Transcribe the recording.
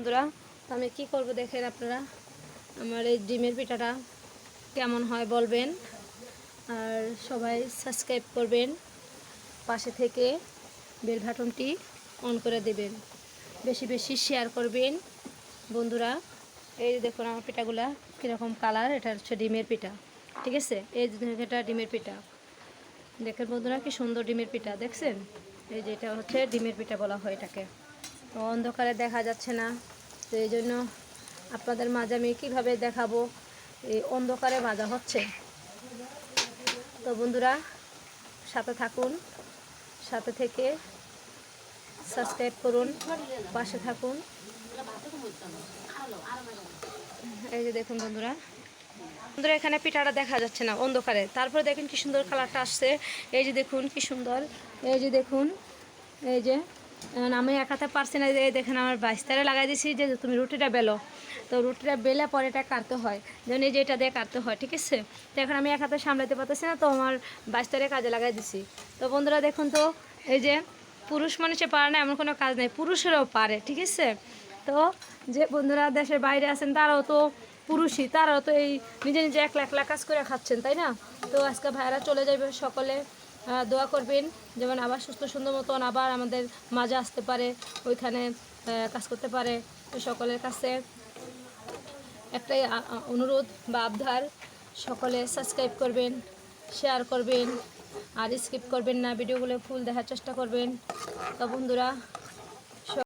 বন্ধুরা, তো আমি কি করব দেখেন আপনারা? আমার এই ডিমের পিঠাটা কেমন হয় বলবেন? আর সবাই সাবস্ক্রাইব করবেন। পাশে থেকে বেল বাটনটি অন করে দেবেন। বেশি বেশি শেয়ার করবেন। বন্ধুরা, এই দেখুন আমার পিঠাগুলা কীরকম কালার, এটা হচ্ছে ডিমের পিঠা। ঠিক আছে? এই এটা ডিমের পিঠা। দেখেন বন্ধুরা কি সুন্দর ডিমের পিঠা, দেখছেন? এই যে এটা হচ্ছে ডিমের পিঠা বলা হয় এটাকে। তো অন্ধকারে দেখা যাচ্ছে না। তো এই জন্য আপনাদের মাঝে আমি কীভাবে দেখাবো? এই অন্ধকারে ভাজা হচ্ছে। তো বন্ধুরা, সাথে থাকুন, সাথে থেকে সাবস্ক্রাইব করুন, পাশে থাকুন। এই যে দেখুন বন্ধুরা। বন্ধুরা, এখানে পিঠাটা দেখা যাচ্ছে না, অন্ধকারে। তারপরে দেখেন কি সুন্দর কালারটা আসছে। এই যে দেখুন কি সুন্দর। এই যে দেখুন। এই যে আমি একাতে পারছি না, এই দেখেন আমার বাইস্তারে লাগাই দিয়েছি যে তুমি রুটিটা বেলো। তো রুটিটা বেলে পরে এটা কাটতে হয় যেমন এই যে এটা দিয়ে কাটতে হয়, ঠিক আছে? তো এখন আমি এক হাতে সামলাতে পারতেছি না, তো আমার বাইস্তারে কাজে লাগাই দিছি তো বন্ধুরা দেখুন তো, এই যে পুরুষ মানুষে পারে না, এমন কোনো কাজ নেই, পুরুষেরাও পারে, ঠিক আছে? তো যে বন্ধুরা দেশের বাইরে আছেন, তারাও তো পুরুষই, তারাও তো এই নিজে নিজে একলা একলা কাজ করে খাচ্ছেন, তাই না? তো আজকে ভাইরা চলে যাবে সকলে। দোয়া করবেন, যেমন আবার সুস্থ সুন্দর মতন আবার আমাদের মাঝে আসতে পারে, ওইখানে কাজ করতে পারে সকলের কাছে একটাই অনুরোধ বা আবধার সকলে সাবস্ক্রাইব করবেন শেয়ার করবেন, আর স্কিপ করবেন না, ভিডিওগুলো ফুল দেখার চেষ্টা করবেন। তো বন্ধুরা